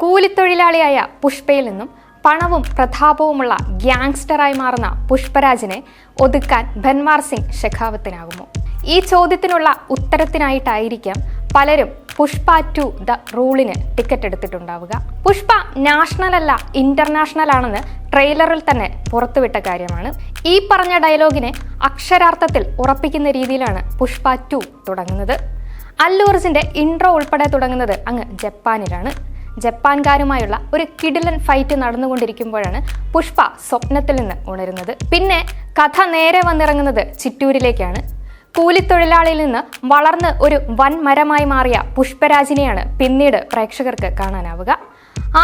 കൂലിത്തൊഴിലാളിയായ പുഷ്പയിൽ നിന്നും പണവും പ്രതാപവുമുള്ള ഗ്യാങ്സ്റ്ററായി മാറുന്ന പുഷ്പരാജിനെ ഒതുക്കാൻ ബൻമാർ സിംഗ് ഷെഖാവത്തിനാകുമോ ഈ ചോദ്യത്തിനുള്ള ഉത്തരത്തിനായിട്ടായിരിക്കാം പലരും പുഷ്പ ടു ദ റൂളിന് ടിക്കറ്റ് എടുത്തിട്ടുണ്ടാവുക. പുഷ്പ നാഷണൽ അല്ല ഇന്റർനാഷണൽ ആണെന്ന് ട്രെയിലറിൽ തന്നെ പുറത്തുവിട്ട കാര്യമാണ്. ഈ പറഞ്ഞ ഡയലോഗിനെ അക്ഷരാർത്ഥത്തിൽ ഉറപ്പിക്കുന്ന രീതിയിലാണ് പുഷ്പ ടു തുടങ്ങുന്നത്. അല്ലൂർസിന്റെ അർജുന്റെ ഇൻട്രോ ഉൾപ്പെടെ തുടങ്ങുന്നത് അങ്ങ് ജപ്പാനിലാണ്. ജപ്പാൻകാരുമായുള്ള ഒരു കിടിലൻ ഫൈറ്റ് നടന്നുകൊണ്ടിരിക്കുമ്പോഴാണ് പുഷ്പ സ്വപ്നത്തിൽ നിന്ന് ഉണരുന്നത്. പിന്നെ കഥ നേരെ വന്നിറങ്ങുന്നത് ചിറ്റൂരിലേക്കാണ്. കൂലിത്തൊഴിലാളിയിൽ നിന്ന് വളർന്ന് ഒരു വൻ മരമായി മാറിയ പുഷ്പരാജിനെയാണ് പിന്നീട് പ്രേക്ഷകർക്ക് കാണാനാവുക.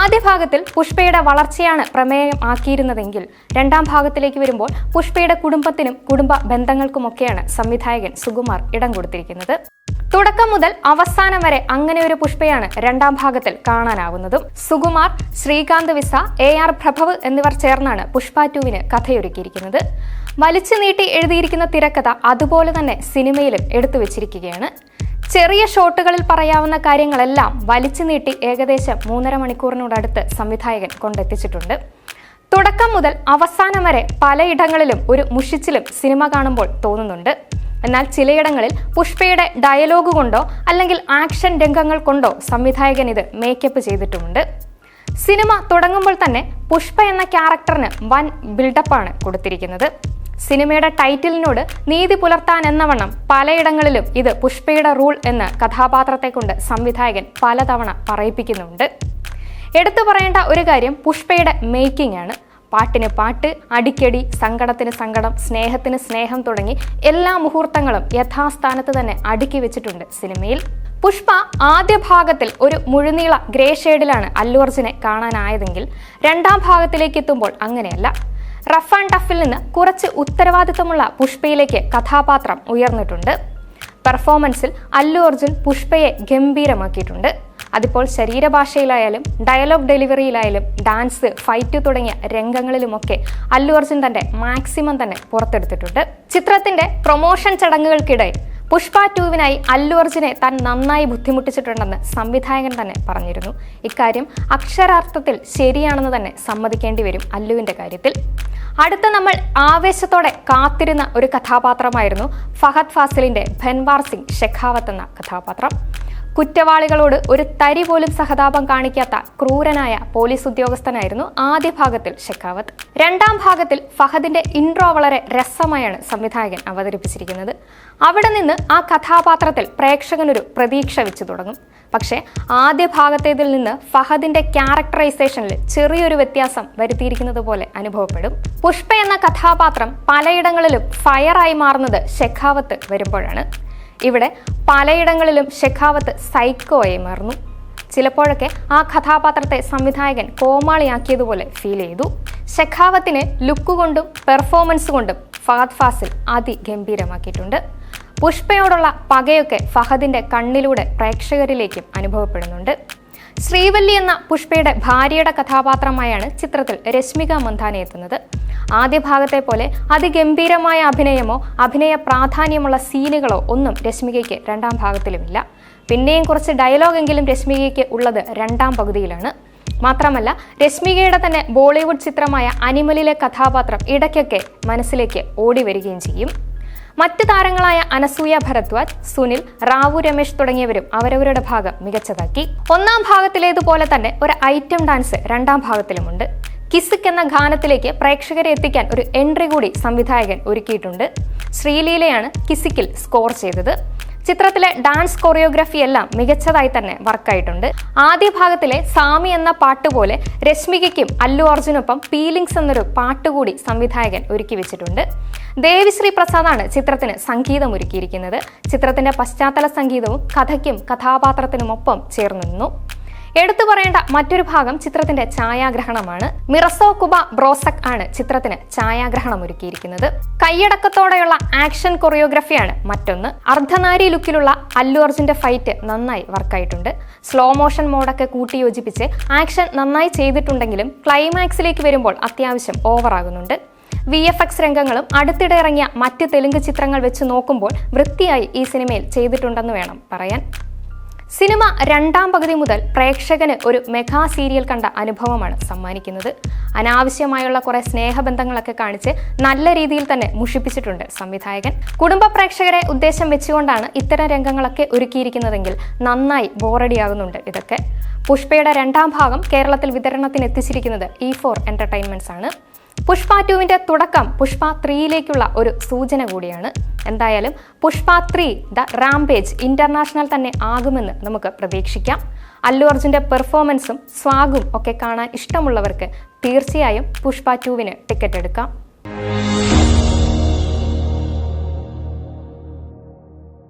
ആദ്യ ഭാഗത്തിൽ പുഷ്പയുടെ വളർച്ചയാണ് പ്രമേയം ആക്കിയിരുന്നതെങ്കിൽ രണ്ടാം ഭാഗത്തിലേക്ക് വരുമ്പോൾ പുഷ്പയുടെ കുടുംബത്തിനും കുടുംബ ബന്ധങ്ങൾക്കുമൊക്കെയാണ് സംവിധായകൻ സുകുമാർ ഇടം കൊടുത്തിരിക്കുന്നത്. തുടക്കം മുതൽ അവസാനം വരെ അങ്ങനെ ഒരു പുഷ്പയാണ് രണ്ടാം ഭാഗത്തിൽ കാണാനാവുന്നതും. Sukumar Srikanth visa A R Prabhav എന്നിവർ ചേർന്നാണ് പുഷ്പ ടുവിന് കഥയൊരുക്കിയിരിക്കുന്നത്. വലിച്ചു നീട്ടി എഴുതിയിരിക്കുന്ന തിരക്കഥ അതുപോലെ തന്നെ സിനിമയിലും എടുത്തു വച്ചിരിക്കുകയാണ്. ചെറിയ ഷോട്ടുകളിൽ പറയാവുന്ന കാര്യങ്ങളെല്ലാം വലിച്ചു നീട്ടി ഏകദേശം മൂന്നര മണിക്കൂറിനോടടുത്ത് സംവിധായകൻ കൊണ്ടെത്തിച്ചിട്ടുണ്ട്. തുടക്കം മുതൽ അവസാനം വരെ പലയിടങ്ങളിലും ഒരു മുഷിച്ചിലും സിനിമ കാണുമ്പോൾ തോന്നുന്നുണ്ട്. എന്നാൽ ചിലയിടങ്ങളിൽ പുഷ്പയുടെ ഡയലോഗ് കൊണ്ടോ അല്ലെങ്കിൽ ആക്ഷൻ രംഗങ്ങൾ കൊണ്ടോ സംവിധായകൻ ഇത് മേക്കപ്പ് ചെയ്തിട്ടുമുണ്ട്. സിനിമ തുടങ്ങുമ്പോൾ തന്നെ പുഷ്പ എന്ന ക്യാരക്ടറിന് വൻ ബിൽഡപ്പാണ് കൊടുത്തിരിക്കുന്നത്. സിനിമയുടെ ടൈറ്റിലിനോട് നീതി പുലർത്താൻ എന്നവണ്ണം പലയിടങ്ങളിലും ഇത് പുഷ്പയുടെ റൂൾ എന്ന് കഥാപാത്രത്തെ കൊണ്ട് സംവിധായകൻ പലതവണ പറയിപ്പിക്കുന്നുണ്ട്. എടുത്തു പറയേണ്ട ഒരു കാര്യം പുഷ്പയുടെ മേക്കിംഗ് ആണ്. പാട്ടിന് പാട്ട് അടിക്കടി സങ്കടത്തിന് സങ്കടം സ്നേഹത്തിന് സ്നേഹം തുടങ്ങി എല്ലാ മുഹൂർത്തങ്ങളും യഥാസ്ഥാനത്ത് തന്നെ അടുക്കി വെച്ചിട്ടുണ്ട് സിനിമയിൽ. പുഷ്പ ആദ്യ ഭാഗത്തിൽ ഒരു മുഴുനീള ഗ്രേ ഷെയ്ഡിലാണ് അല്ലു അർജുനെ കാണാനായതെങ്കിൽ രണ്ടാം ഭാഗത്തിലേക്ക് എത്തുമ്പോൾ അങ്ങനെയല്ല. റഫ് ആൻഡ് ടഫിൽ നിന്ന് കുറച്ച് ഉത്തരവാദിത്തമുള്ള പുഷ്പയിലേക്ക് കഥാപാത്രം ഉയർന്നിട്ടുണ്ട്. പെർഫോമൻസിൽ അല്ലു അർജുൻ പുഷ്പയെ ഗംഭീരമാക്കിയിട്ടുണ്ട്. അതിപ്പോൾ ശരീരഭാഷയിലായാലും ഡയലോഗ് ഡെലിവറിയിലായാലും ഡാൻസ് ഫൈറ്റ് തുടങ്ങിയ രംഗങ്ങളിലുമൊക്കെ അല്ലു അർജുൻ തന്റെ മാക്സിമം തന്നെ പുറത്തെടുത്തിട്ടുണ്ട്. ചിത്രത്തിന്റെ പ്രൊമോഷൻ ചടങ്ങുകൾക്കിടെ പുഷ്പ ടൂവിനായി അല്ലു അർജുനെ താൻ നന്നായി ബുദ്ധിമുട്ടിച്ചിട്ടുണ്ടെന്ന് സംവിധായകൻ തന്നെ പറഞ്ഞിരുന്നു. ഇക്കാര്യം അക്ഷരാർത്ഥത്തിൽ ശരിയാണെന്ന് തന്നെ സമ്മതിക്കേണ്ടി വരും അല്ലുവിന്റെ കാര്യത്തിൽ. അടുത്ത നമ്മൾ ആവേശത്തോടെ കാത്തിരുന്ന ഒരു കഥാപാത്രമായിരുന്നു ഫഹദ് ഫാസിലിന്റെ ഭൻവാർ സിംഗ് ഷെഖാവത്ത് എന്ന കഥാപാത്രം. കുറ്റവാളികളോട് ഒരു തരി പോലും സഹതാപം കാണിക്കാത്ത ക്രൂരനായ പോലീസ് ഉദ്യോഗസ്ഥനായിരുന്നു ആദ്യ ഭാഗത്തിൽ ഷെഖാവത്ത്. രണ്ടാം ഭാഗത്തിൽ ഫഹദിന്റെ ഇൻട്രോ വളരെ രസമായാണ് സംവിധായകൻ അവതരിപ്പിച്ചിരിക്കുന്നത്. അവിടെ നിന്ന് ആ കഥാപാത്രത്തിൽ പ്രേക്ഷകനൊരു പ്രതീക്ഷ വെച്ചു തുടങ്ങും. പക്ഷേ ആദ്യ ഭാഗത്തേതിൽ നിന്ന് ഫഹദിന്റെ ക്യാരക്ടറൈസേഷനിൽ ചെറിയൊരു വ്യത്യാസം വരുത്തിയിരിക്കുന്നത് പോലെ അനുഭവപ്പെടും. പുഷ്പ എന്ന കഥാപാത്രം പലയിടങ്ങളിലും ഫയറായി മാറുന്നത് ഷെഖാവത്ത് വരുമ്പോഴാണ്. ഇവിടെ പലയിടങ്ങളിലും ഷെഖാവത്ത് സൈക്കോയായി മാറുന്നു. ചിലപ്പോഴൊക്കെ ആ കഥാപാത്രത്തെ സംവിധായകൻ കോമാളിയാക്കിയതുപോലെ ഫീൽ ചെയ്തു. ഷെഖാവത്തിനെ ലുക്ക് കൊണ്ടും പെർഫോമൻസ് കൊണ്ടും ഫഹദ് ഫാസിൽ അതിഗംഭീരമാക്കിയിട്ടുണ്ട്. പുഷ്പയോടുള്ള പകയൊക്കെ ഫഹദിന്റെ കണ്ണിലൂടെ പ്രേക്ഷകരിലേക്കും അനുഭവപ്പെടുന്നുണ്ട്. ശ്രീവല്ലി എന്ന പുഷ്പയുടെ ഭാര്യയുടെ കഥാപാത്രമായാണ് ചിത്രത്തിൽ രശ്മിക മന്ദാന എത്തുന്നത്. ആദ്യ ഭാഗത്തെ പോലെ അതിഗംഭീരമായ അഭിനയമോ അഭിനയ പ്രാധാന്യമുള്ള സീനുകളോ ഒന്നും രശ്മികയ്ക്ക് രണ്ടാം ഭാഗത്തിലുമില്ല. പിന്നെയും കുറച്ച് ഡയലോഗെങ്കിലും രശ്മികയ്ക്ക് ഉള്ളത് രണ്ടാം പകുതിയിലാണ്. മാത്രമല്ല രശ്മികയുടെ തന്നെ ബോളിവുഡ് ചിത്രമായ അനിമലിലെ കഥാപാത്രം ഇടയ്ക്കൊക്കെ മനസ്സിലേക്ക് ഓടി വരികയും ചെയ്യും. മറ്റ് താരങ്ങളായ അനസൂയ ഭരദ്വാജ് സുനിൽ റാവു രമേശ് തുടങ്ങിയവരും അവരവരുടെ ഭാഗം മികച്ചതാക്കി. ഒന്നാം ഭാഗത്തിലേതുപോലെ തന്നെ ഒരു ഐറ്റം ഡാൻസ് രണ്ടാം ഭാഗത്തിലുമുണ്ട്. കിസിക് എന്ന ഗാനത്തിലേക്ക് പ്രേക്ഷകരെ എത്തിക്കാൻ ഒരു എൻട്രി കൂടി സംവിധായകൻ ഒരുക്കിയിട്ടുണ്ട്. ശ്രീലീലയാണ് കിസിക്കിൽ സ്കോർ ചെയ്തത്. ചിത്രത്തിലെ ഡാൻസ് കൊറിയോഗ്രഫി എല്ലാം മികച്ചതായി തന്നെ വർക്കായിട്ടുണ്ട് ആദ്യ ഭാഗത്തിലെ സാമി എന്ന പാട്ട് പോലെ രശ്മികയ്ക്കും അല്ലു അർജുനൊപ്പം പീലിങ്സ് എന്നൊരു പാട്ട് കൂടി സംവിധായകൻ ഒരുക്കി വെച്ചിട്ടുണ്ട്. ദേവിശ്രീ പ്രസാദാണ് ചിത്രത്തിന് സംഗീതം ഒരുക്കിയിരിക്കുന്നത്. ചിത്രത്തിന്റെ പശ്ചാത്തല സംഗീതവും കഥയ്ക്കും കഥാപാത്രത്തിനുമൊപ്പം ചേർന്നു നിന്നു. എടുത്തു പറയേണ്ട മറ്റൊരു ഭാഗം ചിത്രത്തിന്റെ ഛായാഗ്രഹണമാണ്. മിറസോ കുബ ബ്രോസക് ആണ് ചിത്രത്തിന് ഛായാഗ്രഹണം ഒരുക്കിയിരിക്കുന്നത്. കൈയടക്കത്തോടെയുള്ള ആക്ഷൻ കൊറിയോഗ്രഫിയാണ് മറ്റൊന്ന്. അർദ്ധനാരി ലുക്കിലുള്ള അല്ലു അർജുന്റെ ഫൈറ്റ് നന്നായി വർക്കായിട്ടുണ്ട്. സ്ലോ മോഷൻ മോഡൊക്കെ കൂട്ടി യോജിപ്പിച്ച് ആക്ഷൻ നന്നായി ചെയ്തിട്ടുണ്ടെങ്കിലും ക്ലൈമാക്സിലേക്ക് വരുമ്പോൾ അത്യാവശ്യം ഓവറാകുന്നുണ്ട്. വി എഫ് എക്സ് രംഗങ്ങളും അടുത്തിടെ ഇറങ്ങിയ മറ്റ് തെലുങ്ക് ചിത്രങ്ങൾ വെച്ച് നോക്കുമ്പോൾ വൃത്തിയായി ഈ സിനിമയിൽ ചെയ്തിട്ടുണ്ടെന്ന് വേണം പറയാൻ. സിനിമ രണ്ടാം പകുതി മുതൽ പ്രേക്ഷകന് ഒരു മെഗാ സീരിയൽ കണ്ട അനുഭവമാണ് സമ്മാനിക്കുന്നത്. അനാവശ്യമായുള്ള കുറെ സ്നേഹബന്ധങ്ങളൊക്കെ കാണിച്ച് നല്ല രീതിയിൽ തന്നെ മുഷിപ്പിച്ചിട്ടുണ്ട് സംവിധായകൻ. കുടുംബ പ്രേക്ഷകരെ ഉദ്ദേശം വെച്ചുകൊണ്ടാണ് ഇത്തരം രംഗങ്ങളൊക്കെ ഒരുക്കിയിരിക്കുന്നതെങ്കിൽ നന്നായി ബോറടിയാകുന്നുണ്ട് ഇതൊക്കെ. പുഷ്പയുടെ രണ്ടാം ഭാഗം കേരളത്തിൽ വിതരണത്തിന് എത്തിച്ചിരിക്കുന്നത് ഇ ഫോർ എന്റർടൈൻമെന്റ്സ് ആണ്. പുഷ്പ ടുവിന്റെ തുടക്കം പുഷ്പ ത്രീയിലേക്കുള്ള ഒരു സൂചന കൂടിയാണ്. എന്തായാലും Pushpa three the rampage international തന്നെ ആകുമെന്ന് നമുക്ക് പ്രതീക്ഷിക്കാം. അല്ലു അർജുന്റെ പെർഫോമൻസും സ്വാഗും ഒക്കെ കാണാൻ ഇഷ്ടമുള്ളവർക്ക് തീർച്ചയായും പുഷ്പ ടുവിന് ടിക്കറ്റ് എടുക്കാം.